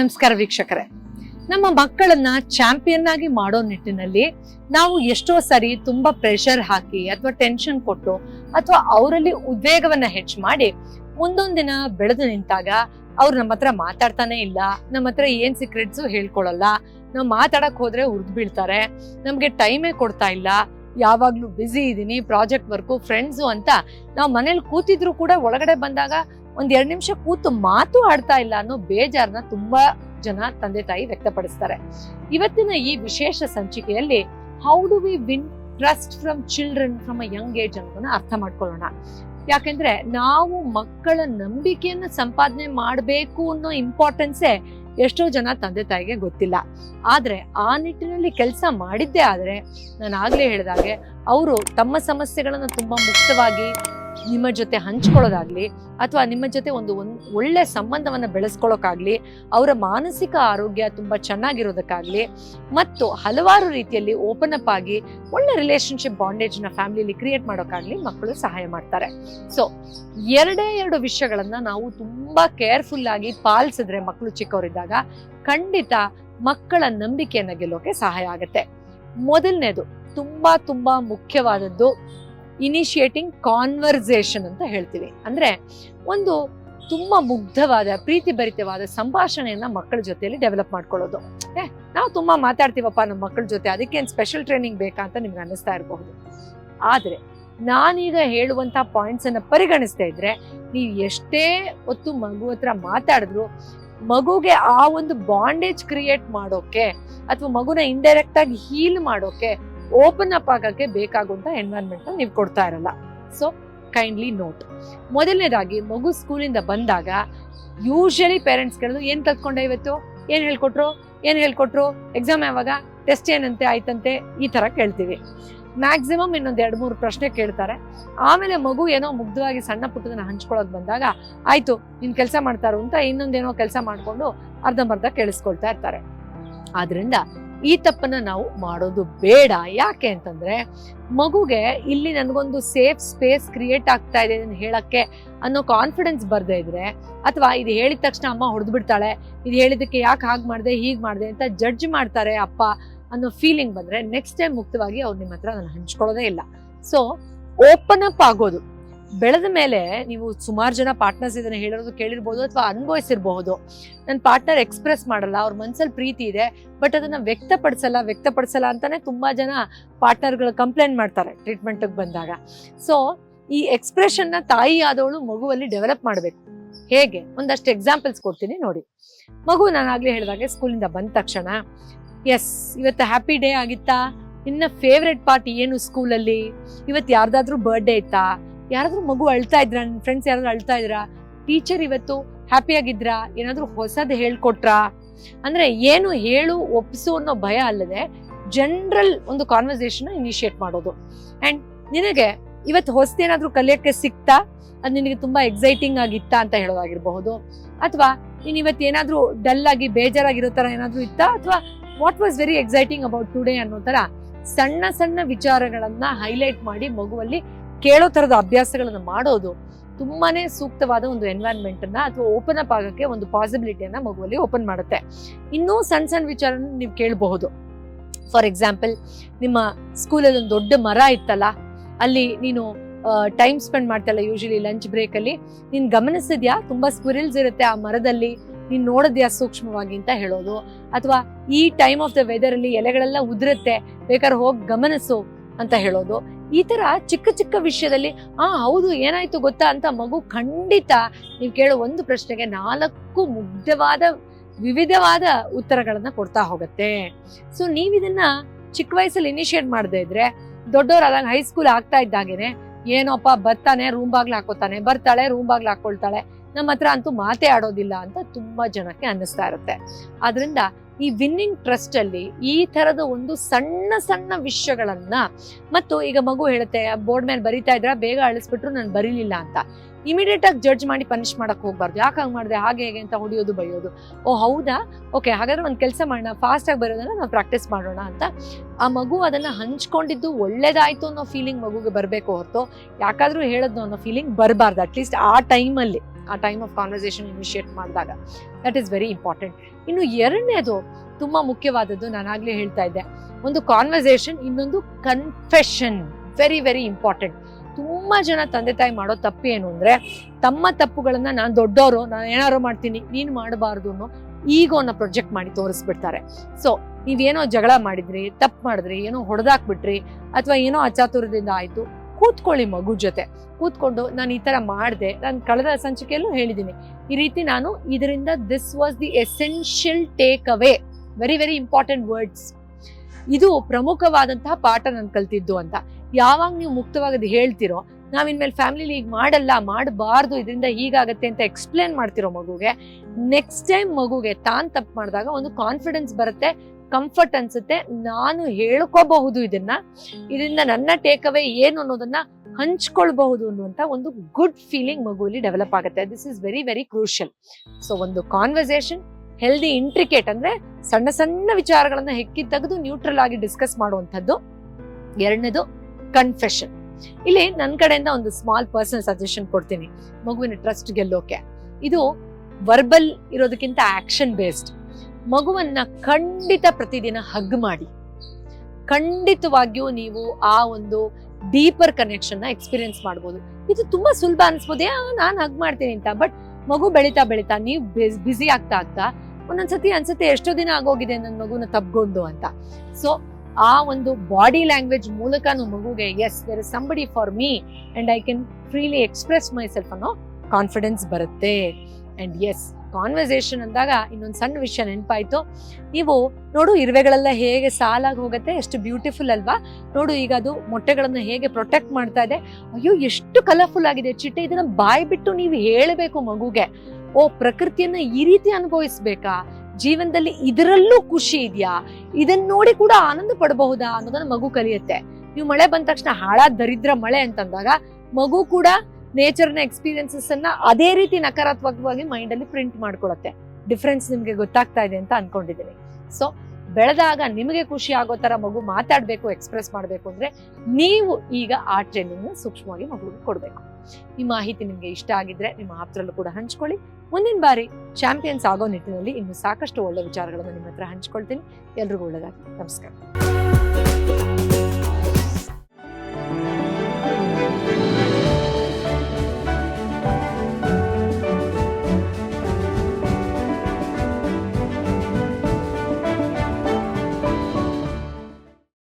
ನಮಸ್ಕಾರ ವೀಕ್ಷಕರೇ. ನಮ್ಮ ಮಕ್ಕಳನ್ನ ಚಾಂಪಿಯನ್ ಆಗಿ ಮಾಡೋ ನಿಟ್ಟಿನಲ್ಲಿ ನಾವು ಎಷ್ಟೋ ಸರಿ ತುಂಬಾ ಪ್ರೆಷರ್ ಹಾಕಿ ಅಥವಾ ಟೆನ್ಷನ್ ಕೊಟ್ಟು ಅಥವಾ ಅವರಲ್ಲಿ ಉದ್ವೇಗವನ್ನ ಹೆಚ್ಚು ಮಾಡಿ ಮುಂದೊಂದಿನ ದಿನ ಬೆಳೆದು ನಿಂತಾಗ ಅವ್ರು ನಮ್ಮ ಹತ್ರ ಮಾತಾಡ್ತಾನೆ ಇಲ್ಲ, ನಮ್ಮ ಹತ್ರ ಏನ್ ಸೀಕ್ರೆಟ್ಸು ಹೇಳ್ಕೊಳಲ್ಲ, ನಾವು ಮಾತಾಡಕ್ ಹೋದ್ರೆ ಉರ್ದು ಬೀಳ್ತಾರೆ, ನಮ್ಗೆ ಟೈಮೇ ಕೊಡ್ತಾ ಇಲ್ಲ, ಯಾವಾಗ್ಲೂ ಬ್ಯುಸಿ ಇದ್ದೀನಿ ಪ್ರಾಜೆಕ್ಟ್ ವರ್ಕು ಫ್ರೆಂಡ್ಸು ಅಂತ ನಾವು ಮನೇಲಿ ಕೂತಿದ್ರು ಕೂಡ ಒಳಗಡೆ ಬಂದಾಗ ಒಂದ್ ಎರಡ್ ನಿಮಿಷ ಕೂತು ಮಾತು ಆಡ್ತಾ ಇಲ್ಲ ಅನ್ನೋ ಬೇಜಾರ್ನ ತುಂಬಾ ಜನ ತಂದೆ ತಾಯಿ ವ್ಯಕ್ತಪಡಿಸ್ತಾರೆ. ಇವತ್ತಿನ ಈ ವಿಶೇಷ ಸಂಚಿಕೆಯಲ್ಲಿ how do we win trust from children from a young age ಅನ್ನೋದನ್ನ ಅರ್ಥ ಮಾಡ್ಕೊಳ್ಳೋಣ. ಯಾಕೆಂದ್ರೆ ನಾವು ಮಕ್ಕಳ ನಂಬಿಕೆಯನ್ನ ಸಂಪಾದನೆ ಮಾಡಬೇಕು ಅನ್ನೋ ಇಂಪಾರ್ಟೆನ್ಸೇ ಎಷ್ಟೋ ಜನ ತಂದೆ ತಾಯಿಗೆ ಗೊತ್ತಿಲ್ಲ. ಆದ್ರೆ ಆ ನಿಟ್ಟಿನಲ್ಲಿ ಕೆಲಸ ಮಾಡಿದ್ದೇ ಆದರೆ ನಾನು ಆಗ್ಲೇ ಹೇಳಿದಾಗೆ, ಅವರು ತಮ್ಮ ಸಮಸ್ಯೆಗಳನ್ನು ತುಂಬಾ ಮುಕ್ತವಾಗಿ ನಿಮ್ಮ ಜೊತೆ ಹಂಚ್ಕೊಳ್ಳೋದಾಗ್ಲಿ ಅಥವಾ ನಿಮ್ಮ ಜೊತೆ ಒಂದು ಒಂದು ಒಳ್ಳೆ ಸಂಬಂಧವನ್ನು ಬೆಳೆಸ್ಕೊಳ್ಳೋಕ್ಕಾಗ್ಲಿ ಅವರ ಮಾನಸಿಕ ಆರೋಗ್ಯ ತುಂಬ ಚೆನ್ನಾಗಿರೋದಕ್ಕಾಗ್ಲಿ ಮತ್ತು ಹಲವಾರು ರೀತಿಯಲ್ಲಿ ಓಪನ್ ಅಪ್ ಆಗಿ ಒಳ್ಳೆ ರಿಲೇಶನ್ಶಿಪ್ ಬಾಂಡೇಜ್ನ ಫ್ಯಾಮಿಲಿಯಲ್ಲಿ ಕ್ರಿಯೇಟ್ ಮಾಡೋಕ್ಕಾಗ್ಲಿ ಮಕ್ಕಳು ಸಹಾಯ ಮಾಡ್ತಾರೆ. ಸೊ ಎರಡೇ ಎರಡು ವಿಷಯಗಳನ್ನು ನಾವು ತುಂಬ ಕೇರ್ಫುಲ್ಲಾಗಿ ಪಾಲಿಸಿದ್ರೆ ಮಕ್ಕಳು ಚಿಕ್ಕವರಿದ್ದಾಗ ಖಂಡಿತ ಮಕ್ಕಳ ನಂಬಿಕೆಯನ್ನು ಗೆಲ್ಲೋಕೆ ಸಹಾಯ ಆಗುತ್ತೆ. ಮೊದಲನೇದು ತುಂಬಾ ತುಂಬಾ ಮುಖ್ಯವಾದದ್ದು ಇನಿಷಿಯೇಟಿಂಗ್ ಕಾನ್ವರ್ಸೇಷನ್ ಅಂತ ಹೇಳ್ತೀವಿ. ಅಂದರೆ ಒಂದು ತುಂಬ ಮುಗ್ಧವಾದ ಪ್ರೀತಿ ಸಂಭಾಷಣೆಯನ್ನ ಮಕ್ಕಳ ಜೊತೆಯಲ್ಲಿ ಡೆವಲಪ್ ಮಾಡ್ಕೊಳ್ಳೋದು. ಏ, ನಾವು ತುಂಬ ಮಾತಾಡ್ತೀವಪ್ಪ ನಮ್ಮ ಮಕ್ಕಳ ಜೊತೆ ಅದಕ್ಕೇನು ಸ್ಪೆಷಲ್ ಟ್ರೈನಿಂಗ್ ಬೇಕಾ ಅಂತ ನಿಮ್ಗೆ ಅನ್ನಿಸ್ತಾ ಇರಬಹುದು. ಆದರೆ ನಾನೀಗ ಹೇಳುವಂಥ ಪಾಯಿಂಟ್ಸನ್ನು ಪರಿಗಣಿಸ್ತಾ ಇದ್ರೆ, ನೀವು ಎಷ್ಟೇ ಹೊತ್ತು ಮಗು ಹತ್ರ ಮಾತಾಡಿದ್ರು, ಮಗುಗೆ ಆ ಒಂದು ಬಾಂಡೇಜ್ ಕ್ರಿಯೇಟ್ ಮಾಡೋಕೆ, ಅಥವಾ ಮಗುನ ಇಂಡೈರೆಕ್ಟ್ ಆಗಿ ಹೀಲ್ ಮಾಡೋಕೆ ಓಪನ್ ಅಪ್ ಆಗೋಕ್ಕೆ ಬೇಕಾಗುವಂತ ಎನ್ವೈರನ್ಮೆಂಟ್ ನೀವು ಕೊಡ್ತಾ ಇರಲ್ಲ. ಸೊ ಕೈಂಡ್ಲಿ ನೋಟ್ ಮೊದಲನೇದಾಗಿ, ಮಗು ಸ್ಕೂಲಿಂದ ಬಂದಾಗ ಯೂಶಲಿ ಪೇರೆಂಟ್ಸ್ ಕೇಳೋದು ಏನು ಕಲ್ತ್ಕೊಂಡೆ ಇವತ್ತು? ಏನು ಹೇಳ್ಕೊಟ್ರು? ಏನು ಹೇಳ್ಕೊಟ್ರು? ಎಕ್ಸಾಮ್ ಯಾವಾಗ? ಟೆಸ್ಟ್ ಏನಂತೆ? ಆಯ್ತಂತೆ? ಈ ತರ ಕೇಳ್ತೀವಿ. ಮ್ಯಾಕ್ಸಿಮಮ್ ಇನ್ನೊಂದು ಎರಡು, ಮೂರು ಪ್ರಶ್ನೆ ಕೇಳ್ತಾರೆ. ಆಮೇಲೆ ಮಗು ಏನೋ ಮುಗ್ಧವಾಗಿ ಸಣ್ಣ ಪುಟ್ಟದನ್ನ ಹಂಚ್ಕೊಳಕ್ ಬಂದಾಗ, ಆಯ್ತು, ನೀನ್ ಕೆಲಸ ಮಾಡ್ತಾರು ಅಂತ ಇನ್ನೊಂದೇನೋ ಕೆಲಸ ಮಾಡ್ಕೊಂಡು ಅರ್ಧಂಬರ್ಧ ಕೇಳಿಸ್ಕೊಳ್ತಾ ಇರ್ತಾರೆ. ಆದ್ರಿಂದ ಈ ತಪ್ಪನ್ನ ನಾವು ಮಾಡೋದು ಬೇಡ. ಯಾಕೆ ಅಂತಂದ್ರೆ, ಮಗುಗೆ ಇಲ್ಲಿ ನನಗೊಂದು ಸೇಫ್ ಸ್ಪೇಸ್ ಕ್ರಿಯೇಟ್ ಆಗ್ತಾ ಇದೆ ನಾನು ಹೇಳಕ್ಕೆ ಅನ್ನೋ ಕಾನ್ಫಿಡೆನ್ಸ್ ಬರದೇ ಇದ್ರೆ, ಅಥವಾ ಇದು ಹೇಳಿದ ತಕ್ಷಣ ಅಮ್ಮ ಹೊಡೆದು ಬಿಡ್ತಾಳೆ, ಇದು ಹೇಳಿದಕ್ಕೆ ಯಾಕೆ ಹಾಗೆ ಮಾಡಿದೆ, ಹೀಗೆ ಮಾಡಿದೆ ಅಂತ ಜಡ್ಜ್ ಮಾಡ್ತಾರೆ ಅಪ್ಪ ಅನ್ನೋ ಫೀಲಿಂಗ್ ಬಂದ್ರೆ ನೆಕ್ಸ್ಟ್ ಟೈಮ್ ಮುಕ್ತವಾಗಿ ಅವ್ರು ನಿಮ್ಮ ಹತ್ರ ನಾನು ಹಂಚ್ಕೊಳ್ಳೋದೇ ಇಲ್ಲ. ಸೊ ಓಪನ್ ಅಪ್ ಆಗೋದು. ಬೆಳೆದ ಮೇಲೆ ನೀವು ಸುಮಾರು ಜನ ಪಾರ್ಟ್ನರ್ಸ್ ಇದನ್ನ ಹೇಳಿರೋದು ಕೇಳಿರ್ಬೋದು ಅಥವಾ ಅನುಭವಿಸಿರ್ಬಹುದು. ನನ್ನ ಪಾರ್ಟ್ನರ್ ಎಕ್ಸ್ಪ್ರೆಸ್ ಮಾಡಲ್ಲ, ಅವ್ರ ಮನ್ಸಲ್ಲಿ ಪ್ರೀತಿ ಇದೆ ಬಟ್ ಅದನ್ನ ವ್ಯಕ್ತಪಡಿಸಲ್ಲ ವ್ಯಕ್ತಪಡಿಸಲ್ಲ ಅಂತಾನೆ ತುಂಬಾ ಜನ ಪಾರ್ಟ್ನರ್ಗಳು ಕಂಪ್ಲೇಂಟ್ ಮಾಡ್ತಾರೆ ಟ್ರೀಟ್ಮೆಂಟ್ಗೆ ಬಂದಾಗ. ಸೊ ಈ ಎಕ್ಸ್ಪ್ರೆಷನ್ನ ತಾಯಿ ಆದವಳು ಮಗುವಲ್ಲಿ ಡೆವಲಪ್ ಮಾಡಬೇಕು. ಹೇಗೆ? ಒಂದಷ್ಟು ಎಕ್ಸಾಂಪಲ್ಸ್ ಕೊಡ್ತೀನಿ ನೋಡಿ. ಮಗು ನಾನು ಆಗ್ಲೇ ಹೇಳಿದಾಗೆ ಸ್ಕೂಲಿಂದ ಬಂದ ತಕ್ಷಣ ಎಸ್ ಇವತ್ತು ಹ್ಯಾಪಿ ಡೇ ಆಗಿತ್ತಾ? ನಿನ್ನ ಫೇವ್ರೆಟ್ ಪಾರ್ಟಿ ಏನು ಸ್ಕೂಲಲ್ಲಿ ಇವತ್ತು ಯಾರ್ದಾದ್ರೂ ಬರ್ಡೇ ಇತ್ತಾ? ಯಾರಾದ್ರೂ ಮಗು ಅಳ್ತಾ ಇದ್ರ? ನನ್ನ ಫ್ರೆಂಡ್ಸ್ ಯಾರಾದರೂ ಅಳ್ತಾ ಇದ್ರಾ? ಟೀಚರ್ ಇವತ್ತು ಹ್ಯಾಪಿಯಾಗಿದ್ರಾ ಏನಾದರೂ ಹೊಸದು ಹೇಳ್ಕೊಟ್ರಾ? ಅಂದ್ರೆ ಏನು ಹೇಳು, ಒಪ್ಸು ಅನ್ನೋ ಭಯ ಅಲ್ಲದೆ ಜನರಲ್ ಒಂದು ಕಾನ್ವರ್ಸೇಷನ್ ಇನಿಷಿಯೇಟ್ ಮಾಡೋದು. ಅಂಡ್ ನಿನಗೆ ಇವತ್ತು ಹೊಸದೇನಾದ್ರೂ ಕಲಿಯಕ್ಕೆ ಸಿಕ್ತಾ? ಅದು ನಿನಗೆ ತುಂಬಾ ಎಕ್ಸೈಟಿಂಗ್ ಆಗಿತ್ತಾ ಅಂತ ಹೇಳೋದಾಗಿರಬಹುದು. ಅಥವಾ ನೀನು ಇವತ್ತು ಏನಾದರೂ ಡಲ್ ಆಗಿ, ಬೇಜಾರಾಗಿರೋ ಥರ ಏನಾದರೂ ಇತ್ತಾ? ಅಥವಾ what was very exciting about today ಅನ್ನೋ ಥರ ಸಣ್ಣ ಸಣ್ಣ ವಿಚಾರಗಳನ್ನು ಹೈಲೈಟ್ ಮಾಡಿ ಮಗುವಲ್ಲಿ ಕೇಳೋ ತರದ ಅಭ್ಯಾಸಗಳನ್ನು ಮಾಡೋದು ತುಂಬಾನೇ ಸೂಕ್ತವಾದ ಒಂದು ಎನ್ವೈರನ್ಮೆಂಟ್ ಅನ್ನ ಅಥವಾ ಓಪನ್ ಅಪ್ ಆಗೋಕ್ಕೆ ಒಂದು ಪಾಸಿಬಿಲಿಟಿಯನ್ನ ಮಗುವಲ್ಲಿ ಓಪನ್ ಮಾಡುತ್ತೆ. ಇನ್ನೂ ಸಣ್ಣ ಸಣ್ಣ ವಿಚಾರ ನೀವು ಕೇಳಬಹುದು. ಫಾರ್ ಎಕ್ಸಾಂಪಲ್ ನಿಮ್ಮ ಸ್ಕೂಲಲ್ಲಿ ಒಂದು ದೊಡ್ಡ ಮರ ಇತ್ತಲ್ಲ, ಅಲ್ಲಿ ನೀನು ಟೈಮ್ ಸ್ಪೆಂಡ್ ಮಾಡ್ತಲ್ಲ ಯೂಶಲಿ ಲಂಚ್ ಬ್ರೇಕ್ ಅಲ್ಲಿ, ನೀನ್ ಗಮನಿಸಿದ್ಯಾ? ತುಂಬಾ ಸ್ಕ್ವಿರಿಲ್ಸ್ ಇರುತ್ತೆ ಆ ಮರದಲ್ಲಿ, ನೀನ್ ನೋಡಿದ್ಯಾ ಸೂಕ್ಷ್ಮವಾಗಿ ಅಂತ ಹೇಳೋದು. ಅಥವಾ ಈ ಟೈಮ್ ಆಫ್ ದ ವೆದರ್ ಅಲ್ಲಿ ಎಲೆಗಳೆಲ್ಲ ಉದುರುತ್ತೆ, ಬೇಕಾದ್ರೆ ಹೋಗಿ ಗಮನಿಸು. ಅಂತ ಹೇಳೋದು. ಈ ತರ ಚಿಕ್ಕ ಚಿಕ್ಕ ವಿಷಯದಲ್ಲಿ, ಆ, ಹೌದು, ಏನಾಯ್ತು ಗೊತ್ತಾ? ಅಂತ ಮಗು ಖಂಡಿತ ನೀವು ಕೇಳೋ ಒಂದು ಪ್ರಶ್ನೆಗೆ ನಾಲ್ಕು ಮುಗ್ಧವಾದ, ವಿವಿಧವಾದ ಉತ್ತರಗಳನ್ನ ಕೊಡ್ತಾ ಹೋಗುತ್ತೆ. ಸೊ ಇದನ್ನ ಚಿಕ್ಕ ವಯಸ್ಸಲ್ಲಿ ಇನಿಷಿಯೇಟ್ ಮಾಡದೇ ಇದ್ರೆ ದೊಡ್ಡವರಾದಾಗ ಹೈಸ್ಕೂಲ್ ಆಗ್ತಾ ಇದ್ದಾಗೇನೆ, ಏನೋಪ್ಪ, ಬರ್ತಾನೆ ರೂಮ್ ಬಾಗ್ಲು ಹಾಕೋತಾನೆ, ಬರ್ತಾಳೆ ರೂಮ್ ಬಾಗ್ಲು ಹಾಕೊಳ್ತಾಳೆ ನಮ್ಮ ಹತ್ರ ಅಂತೂ ಮಾತೇ ಆಡೋದಿಲ್ಲ ಅಂತ ತುಂಬಾ ಜನಕ್ಕೆ ಅನ್ನಿಸ್ತಾ ಇರುತ್ತೆ. ಆದ್ರಿಂದ ಈ ವಿನ್ನಿಂಗ್ ಟ್ರಸ್ಟ್ ಅಲ್ಲಿ ಈ ತರದ ಒಂದು ಸಣ್ಣ ಸಣ್ಣ ವಿಷಯಗಳನ್ನ ಮತ್ತು ಈಗ ಮಗು ಹೇಳುತ್ತೆ ಬೋರ್ಡ್ ಮೇಲೆ ಬರಿತಾ ಇದ್ರ, ಬೇಗ ಅಳಿಸ್ಬಿಟ್ರು ನಾನು ಬರೀಲಿಲ್ಲ ಅಂತ. ಇಮಿಡಿಯೇಟ್ ಆಗಿ ಜಡ್ಜ್ ಮಾಡಿ ಪನಿಷ್ ಮಾಡಕ್ ಹೋಗ್ಬಾರ್ದು. ಯಾಕೆ ಹಂಗ್ ಮಾಡಿದೆ, ಹಾಗೆ ಹೇಗೆ ಅಂತ ಹೊಡಿಯೋದು, ಬೈಯೋದು. ಓ, ಹೌದಾ? ಓಕೆ ಹಾಗಾದ್ರೆ ಒಂದು ಕೆಲಸ ಮಾಡೋಣ ಫಾಸ್ಟ್ ಆಗಿ ಬರೋದನ್ನ ನಾವು ಪ್ರಾಕ್ಟೀಸ್ ಮಾಡೋಣ ಅಂತ. ಆ ಮಗು ಅದನ್ನ ಹಂಚ್ಕೊಂಡಿದ್ದು ಒಳ್ಳೇದಾಯ್ತು ಅನ್ನೋ ಫೀಲಿಂಗ್ ಮಗುಗೆ ಬರಬೇಕು ಹೊರತು. ಯಾಕಾದ್ರೂ ಹೇಳೋದು ಅನ್ನೋ ಫೀಲಿಂಗ್ ಬರಬಾರ್ದು ಅಟ್ಲೀಸ್ಟ್ ಆ ಟೈಮಲ್ಲಿ ಆ ಟೈಮ್ ಆಫ್ ಕಾನ್ವರ್ಸೇಷನ್ ಇನಿಷಿಯೇಟ್ ಮಾಡಿದಾಗ. ದಟ್ ಈಸ್ ವೆರಿ ಇಂಪಾರ್ಟೆಂಟ್ ಇನ್ನು ಎರಡನೇದು ತುಂಬ ಮುಖ್ಯವಾದದ್ದು ನಾನಾಗಲೇ ಹೇಳ್ತಾ ಇದ್ದೆ. ಒಂದು ಕಾನ್ವರ್ಸೇಷನ್ ಇನ್ನೊಂದು ಕನ್ಫೆಷನ್ ವೆರಿ ವೆರಿ ಇಂಪಾರ್ಟೆಂಟ್ ತುಂಬ ಜನ ತಂದೆ ತಾಯಿ ಮಾಡೋ ತಪ್ಪು ಏನು ಅಂದರೆ, ತಮ್ಮ ತಪ್ಪುಗಳನ್ನು ನಾನು ದೊಡ್ಡವರು ನಾನು ಏನಾರು ಮಾಡ್ತೀನಿ, ನೀನು ಮಾಡಬಾರ್ದು ಅನ್ನೋ ಈಗೋನ ಪ್ರೊಜೆಕ್ಟ್ ಮಾಡಿ ತೋರಿಸ್ಬಿಡ್ತಾರೆ. ಸೊ ನೀವೇನೋ ಜಗಳ ಮಾಡಿದ್ರಿ, ತಪ್ಪು ಮಾಡಿದ್ರಿ, ಏನೋ ಹೊಡೆದಾಕ್ಬಿಟ್ರಿ, ಅಥವಾ ಏನೋ ಅಚಾತುರದಿಂದ ಆಯ್ತು ಕೂತ್ಕೊಳ್ಳಿ ಮಗು ಜೊತೆ. ಕೂತ್ಕೊಂಡು ನಾನು ಈ ಥರ ಮಾಡಿದೆ. ನಾನು ಕಳೆದ ಸಂಚಿಕೆಯಲ್ಲೂ ಹೇಳಿದ್ದೀನಿ ಈ ರೀತಿ ನಾನು ಇದರಿಂದ this was the essential takeaway very very important words ಇದು ಪ್ರಮುಖವಾದಂತಹ ಪಾಠ ನಾನು ಕಲ್ತಿದ್ದು ಅಂತ. ಯಾವಾಗ ನೀವು ಮುಕ್ತವಾಗಿ ಹೇಳ್ತಿರೋ, ನಾವ್ ಇನ್ಮೇಲೆ ಫ್ಯಾಮಿಲಿ ಈಗ ಮಾಡಲ್ಲ, ಮಾಡಬಾರ್ದು, ಇದರಿಂದ ಹೀಗಾಗತ್ತೆ ಅಂತ ಎಕ್ಸ್ಪ್ಲೇನ್ ಮಾಡ್ತಿರೋ ಮಗುಗೆ ನೆಕ್ಸ್ಟ್ ಟೈಮ್ ಮಗುಗೆ ತಾನು ತಪ್ಪು ಮಾಡಿದಾಗ ಒಂದು ಕಾನ್ಫಿಡೆನ್ಸ್ ಬರುತ್ತೆ ಕಂಫರ್ಟ್ ಅನ್ಸುತ್ತೆ. ನಾನು ಹೇಳ್ಕೋಬಹುದು ಇದನ್ನ. ಇದರಿಂದ ನನ್ನ ಟೇಕ್ ಅವೇ ಏನು ಅನ್ನೋದನ್ನ ಹಂಚ್ಕೊಳ್ಬಹುದು ಅನ್ನುವಂತ ಒಂದು ಗುಡ್ ಫೀಲಿಂಗ್ ಮಗುವಲ್ಲಿ ಡೆವಲಪ್ ಆಗುತ್ತೆ. This is very very crucial so ಒಂದು ಕಾನ್ವರ್ಸೇಷನ್ ಹೆಲ್ದಿ ಇಂಟ್ರಿಕೇಟ್ ಅಂದ್ರೆ ಸಣ್ಣ ಸಣ್ಣ ವಿಚಾರಗಳನ್ನ ಹೆಕ್ಕಿ ತೆಗೆದು ನ್ಯೂಟ್ರಲ್ ಆಗಿ ಡಿಸ್ಕಸ್ ಮಾಡುವಂಥದ್ದು. ಎರಡನೇದು ಕನ್ಫೆಷನ್ ಇಲ್ಲಿ ನನ್ನ ಕಡೆಯಿಂದ ಒಂದು ಸ್ಮಾಲ್ ಪರ್ಸನಲ್ ಸಜೆಷನ್ ಕೊಡ್ತೀನಿ. ಮಗುವಿನ ಟ್ರಸ್ಟ್ ಗೆಲ್ಲೋಕೆ. ಇದು ವರ್ಬಲ್ ಇರೋದಕ್ಕಿಂತ ಆಕ್ಷನ್ ಬೇಸ್ಡ್ ಮಗುವನ್ನ ಖಂಡಿತ ಪ್ರತಿದಿನ ಹಗ್ ಮಾಡಿ. ಖಂಡಿತವಾಗಿಯೂ ನೀವು ಆ ಒಂದು ಡೀಪರ್ ಕನೆಕ್ಷನ್ನ ಎಕ್ಸ್ಪೀರಿಯನ್ಸ್ ಮಾಡ್ಬೋದು. ಇದು ತುಂಬಾ ಸುಲಭ ಅನ್ಸ್ಬೋದೇ. ನಾನು ಹಗ್ ಮಾಡ್ತೀನಿ ಅಂತ. ಬಟ್ ಮಗು ಬೆಳಿತಾ ಬೆಳಿತಾ, ನೀವು ಬ್ಯುಸಿ ಆಗ್ತಾ ಆಗ್ತಾ ಒಂದೊಂದ್ಸತಿ ಅನ್ಸುತ್ತೆ ಎಷ್ಟೋ ದಿನ ಆಗೋಗಿದೆ ನನ್ನ ಮಗುನ ತಪ್ಗೊಂಡು ಅಂತ. ಸೊ ಆ ಒಂದು ಬಾಡಿ ಲ್ಯಾಂಗ್ವೇಜ್ ಮೂಲಕ ಮಗುಗೆ yes there is somebody for me and I can freely express myself ಅನ್ನೋ ಕಾನ್ಫಿಡೆನ್ಸ್ ಬರುತ್ತೆ. ಅಂಡ್ ಎಸ್ ಕಾನ್ವರ್ಸೇಷನ್ ಅಂದಾಗ ಇನ್ನೊಂದು ಸಣ್ಣ ವಿಷಯ ನೆನಪಾಯ್ತು. ನೀವು ನೋಡು ಇರುವೆಗಳೆಲ್ಲ ಹೇಗೆ ಸಾಲಾಗಿ ಹೋಗುತ್ತೆ, ಎಷ್ಟು ಬ್ಯೂಟಿಫುಲ್ ಅಲ್ವಾ? ನೋಡು ಈಗ ಅದು ಮೊಟ್ಟೆಗಳನ್ನ ಹೇಗೆ ಪ್ರೊಟೆಕ್ಟ್ ಮಾಡ್ತಾ ಇದೆ. ಅಯ್ಯೋ, ಎಷ್ಟು ಕಲರ್ಫುಲ್ ಆಗಿದೆ ಚಿಟ್ಟೆ. ಇದನ್ನ ಬಾಯಿ ಬಿಟ್ಟು ನೀವು ಹೇಳಬೇಕು ಮಗುಗೆ. ಓ, ಪ್ರಕೃತಿಯನ್ನ ಈ ರೀತಿ ಅನುಭವಿಸ್ಬೇಕಾ? ಜೀವನದಲ್ಲಿ ಇದರಲ್ಲೂ ಖುಷಿ ಇದೆಯಾ? ಇದನ್ನ ನೋಡಿ ಕೂಡ ಆನಂದ ಪಡಬಹುದಾ ಅನ್ನೋದನ್ನ ಮಗು ಕಲಿಯುತ್ತೆ. ನೀವು ಮಳೆ ಬಂದ ತಕ್ಷಣ ಹಾಳಾದ ದರಿದ್ರ ಮಳೆ ಅಂತಂದಾಗ ಮಗು ಕೂಡ ನೇಚರ್ನ ಎಕ್ಸ್ಪೀರಿಯನ್ಸಸ್ ಅನ್ನ ಅದೇ ರೀತಿ ನಕಾರಾತ್ಮಕವಾಗಿ ಮೈಂಡ್ ಅಲ್ಲಿ ಪ್ರಿಂಟ್ ಮಾಡ್ಕೊಳತ್ತೆ. ಡಿಫ್ರೆನ್ಸ್ ನಿಮ್ಗೆ ಗೊತ್ತಾಗ್ತಾ ಇದೆ ಅಂತ ಅನ್ಕೊಂಡಿದ್ದೀನಿ ಸೊ ಬೆಳೆದಾಗ ನಿಮಗೆ ಖುಷಿ ಆಗೋ ತರ ಮಗು ಮಾತಾಡ್ಬೇಕು ಎಕ್ಸ್ಪ್ರೆಸ್ ಮಾಡ್ಬೇಕು ಅಂದ್ರೆ ನೀವು ಈಗ ಆ ಟ್ರೈನಿಂಗ್ ಸೂಕ್ಷ್ಮವಾಗಿ ಮಗುವಿಗೆ ಕೊಡ್ಬೇಕು. ಈ ಮಾಹಿತಿ ನಿಮ್ಗೆ ಇಷ್ಟ ಆಗಿದ್ರೆ ನಿಮ್ಮ ಆಪ್ತರಲ್ಲೂ ಕೂಡ ಹಂಚ್ಕೊಳ್ಳಿ. ಮುಂದಿನ ಬಾರಿ ಚಾಂಪಿಯನ್ಸ್ ಆಗೋ ನಿಟ್ಟಿನಲ್ಲಿ ಇನ್ನು ಸಾಕಷ್ಟು ಒಳ್ಳೆ ವಿಚಾರಗಳನ್ನು ನಿಮ್ಮ ಹತ್ರ ಹಂಚ್ಕೊಳ್ತೀನಿ. ಎಲ್ರಿಗೂ ಒಳ್ಳೆಯದಾಗಿ ನಮಸ್ಕಾರ.